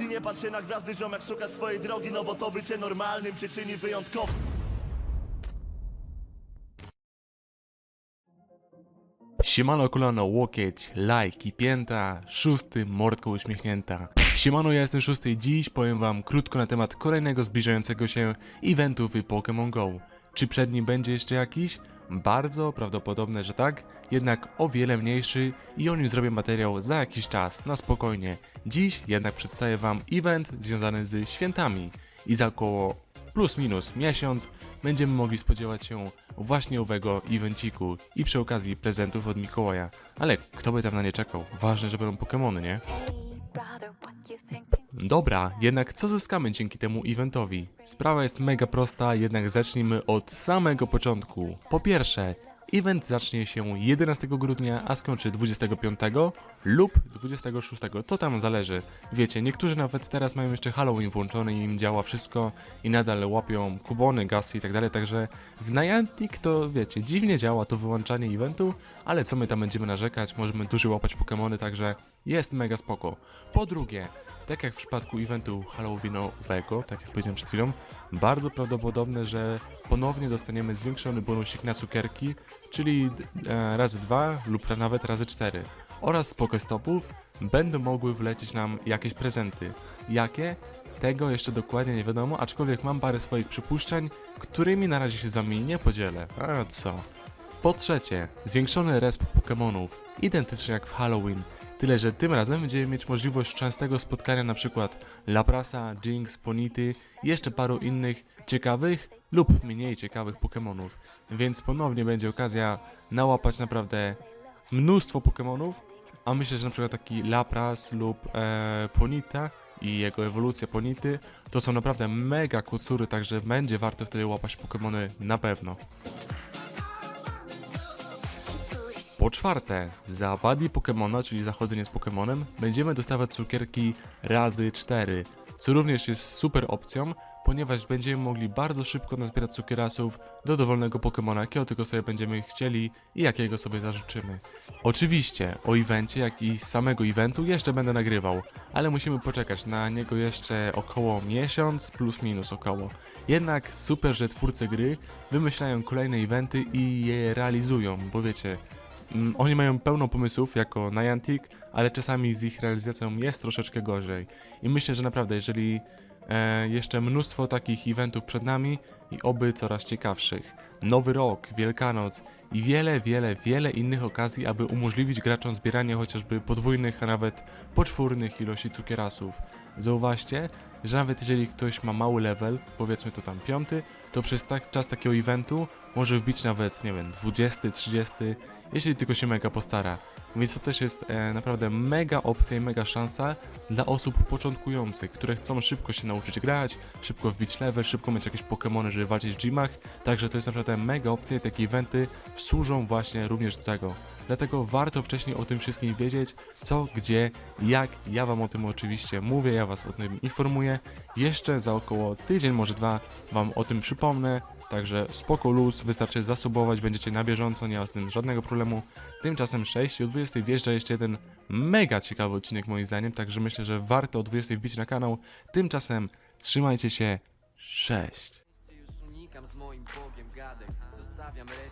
I nie patrz się na gwiazdy, ziomek szuka swojej drogi No bo to bycie normalnym cię czyni wyjątkowym Siemano kolano, łokieć, lajki, pięta, szósty, mordka uśmiechnięta. Siemano, ja jestem szósty i dziś powiem wam krótko na temat kolejnego zbliżającego się eventu w Pokémon GO. Czy przed nim będzie jeszcze jakiś? Bardzo prawdopodobne, że tak, jednak o wiele mniejszy i o nim zrobię materiał za jakiś czas, na spokojnie. Dziś jednak przedstawię wam event związany z świętami i za około plus minus miesiąc będziemy mogli spodziewać się właśnie owego evenciku i przy okazji prezentów od Mikołaja. Ale kto by tam na nie czekał? Ważne, że będą Pokémony, nie? brother, you thinking? Dobra, jednak co zyskamy dzięki temu eventowi? Sprawa jest mega prosta, jednak zacznijmy od samego początku. Po pierwsze, event zacznie się 11 grudnia, a skończy 25 lub 26, to tam zależy. Wiecie, niektórzy nawet teraz mają jeszcze Halloween włączony i im działa wszystko i nadal łapią kubony, gasy i tak dalej, także w Niantic to wiecie, dziwnie działa to wyłączanie eventu, ale co my tam będziemy narzekać, możemy dużo łapać Pokémony, także jest mega spoko. Po drugie, tak jak w przypadku eventu Halloweenowego, tak jak powiedziałem przed chwilą, bardzo prawdopodobne, że ponownie dostaniemy zwiększony bonusik na cukierki, czyli e, razy dwa lub nawet razy cztery. Oraz z Pokestopów będą mogły wlecieć nam jakieś prezenty. Jakie? Tego jeszcze dokładnie nie wiadomo, aczkolwiek mam parę swoich przypuszczeń, którymi na razie się z wami nie podzielę. A co? Po trzecie, zwiększony resp Pokémonów, identycznie jak w Halloween, tyle że tym razem będziemy mieć możliwość częstego spotkania na przykład Laprasa, Jinx, Ponity i jeszcze paru innych ciekawych lub mniej ciekawych Pokémonów. Więc ponownie będzie okazja nałapać naprawdę mnóstwo Pokémonów, a myślę, że na przykład taki Lapras lub e, Ponita i jego ewolucja Ponity to są naprawdę mega kucury, także będzie warto wtedy łapać Pokémony na pewno. Po czwarte, za buddy Pokemona, czyli zachodzenie z Pokemonem, będziemy dostawać cukierki razy 4, co również jest super opcją, ponieważ będziemy mogli bardzo szybko nazbierać cukierasów do dowolnego Pokemona, jakiego tylko sobie będziemy chcieli i jakiego sobie zażyczymy. Oczywiście, o evencie, jak i z samego eventu jeszcze będę nagrywał, ale musimy poczekać na niego jeszcze około miesiąc, plus minus około. Jednak super, że twórcy gry wymyślają kolejne eventy i je realizują, bo wiecie, Oni mają pełno pomysłów jako Niantic, ale czasami z ich realizacją jest troszeczkę gorzej. I myślę, że naprawdę, jeżeli e, jeszcze mnóstwo takich eventów przed nami i oby coraz ciekawszych. Nowy rok, Wielkanoc i wiele, wiele, wiele innych okazji, aby umożliwić graczom zbieranie chociażby podwójnych, a nawet poczwórnych ilości cukierasów. Zauważcie, że nawet jeżeli ktoś ma mały level, powiedzmy to tam piąty, to przez tak, czas takiego eventu może wbić nawet, nie wiem, 20, 30, jeśli tylko się mega postara. Więc to też jest e, naprawdę mega opcja i mega szansa dla osób początkujących, które chcą szybko się nauczyć grać, szybko wbić level, szybko mieć jakieś Pokémony, żeby walczyć w gymach. Także to jest naprawdę mega opcja i takie eventy służą właśnie również do tego. Dlatego warto wcześniej o tym wszystkim wiedzieć, co, gdzie, jak. Ja wam o tym oczywiście mówię, ja was o tym informuję. Jeszcze za około tydzień, może dwa wam o tym przypomnę. Także spoko luz, wystarczy zasubować, będziecie na bieżąco, nie ma z tym żadnego problemu. Tymczasem 6 i o 20 wjeżdża jeszcze jeden mega ciekawy odcinek moim zdaniem, także myślę, że warto o 20 wbić na kanał. Tymczasem trzymajcie się, 6. już unikam z moim Bogiem gadek Zostawiam pomocnika,